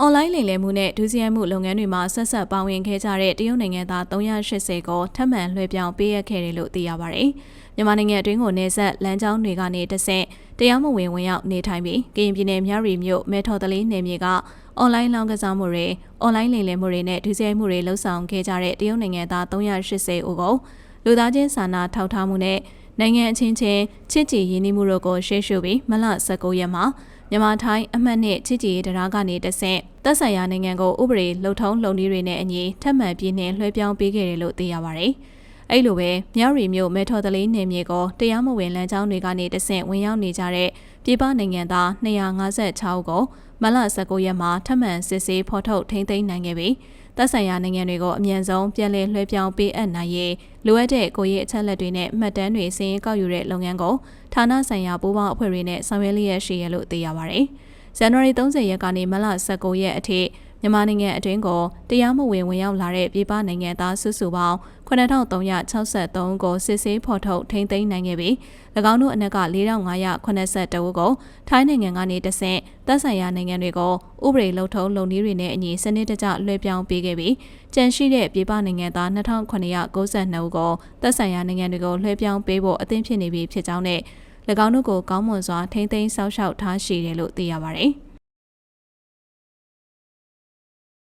အွန်လိုင်းလိမ်လည်မှုနဲ့ဒုစရိုက်မှုလုပ်ငန်းတွေမှာဆက်ဆက်ပါဝင်ခဲ့ကြတဲ့တရုတ်နိုင်ငံသား380ကိုထပ်မံလွှဲပြောင်းပေးရခဲ့တယ်လို့သိရပါတယ်။မြန်မာနိုင်ငံအတွင်းကိုနေဆက်လမ်းကြောင်းတွေကနေတဆင့်တရားမဝင်ဝင်ရောက်နေထိုင်ပြီးကရင်ပြည်နယ်မြရီမြို့မဲထော်တလေးနယ်မြေကအွန်လိုင်းလောင်းကစားမှုတွေအွန်လိုင်းလိမ်လည်မှုတွေနဲ့ဒုစရိုက်မှုတွေလှုပ်ဆောင်ခဲ့ကြတဲ့တရုတ်နိုင်ငံသား380ဦးကိုလူသားချင်းစာနာထောက်ထားမှုနဲ့ နိုင်ငံအချင်းချင်းချစ်ကြည်ရင်းနှီးမှုတို့ကိုရှေ့ရှုပြီးမလ19ရက်မှာမြန်မာထိုင်းအမှတ်နဲ့ချစ်ကြည်တရားကနေတဆင့်သက်ဆိုင်ရာနိုင်ငံကိုဥပဒေလှုပ်ထုံးလုပ်နည်းတွေနဲ့အညီထပ်မံပြည်နှင်လွှဲပြောင်းပေးခဲ့တယ်လို့သိရပါဗျ။ အဲ့လိုပဲမြောက်ရီမြို့မဲထော်တလေးနယ်မြေကိုတရားမဝင်လမ်းကြောင်းတွေကနေတဆင့်ဝင်ရောက်နေကြတဲ့ပြည်ပနိုင်ငံသား256ကိုမလ19ရက်မှာထပ်မံစစ်ဆေးဖော်ထုတ်ထိန်းသိမ်းနိုင်ခဲ့ပြီးသက်ဆိုင်ရာနိုင်ငံတွေကိုအမြန်ဆုံးပြန်လည်လွှဲပြောင်းပေးအပ်နိုင်ရေးလိုအပ်တဲ့ကိုရေးအချက်လက်တွေနဲ့မှတ်တမ်းတွေစည်ရင်ကောက်ယူတဲ့လုပ်ငန်းကိုဌာနဆိုင်ရာပူးပေါင်းအဖွဲ့တွေနဲ့ဆောင်ရွက်လျက်ရှိရလို့သိရပါတယ်။ဇန်နဝါရီ30ရက်ကနေမလ19ရက်အထိ မြန်မာနိုင်ငံအတွင်းကိုတရားမဝင်ဝင်ရောက်လာတဲ့ပြည်ပနိုင်ငံသားစုစုပေါင်း9363ကိုစစ်ဆေးဖော်ထုတ်ထိန်းသိမ်းနိုင်ခဲ့ပြီး၎င်းတို့အနက်က4582ဦးကိုထိုင်းနိုင်ငံကနေတဆင့်သက်ဆိုင်ရာနိုင်ငံတွေကိုဥပဒေလုံထုံးလုံနည်းတွေနဲ့အညီစနစ်တကျလွှဲပြောင်းပေးခဲ့ပြီးကြန့်ရှိတဲ့ပြည်ပနိုင်ငံသား2992ဦးကိုသက်ဆိုင်ရာနိုင်ငံတွေကိုလွှဲပြောင်းပေးဖို့အသင့်ဖြစ်နေပြီဖြစ်ကြောင်းနဲ့၎င်းတို့ကိုကောင်းမွန်စွာထိန်းသိမ်းစောင့်ရှောက်ထားရှိတယ်လို့သိရပါတယ်။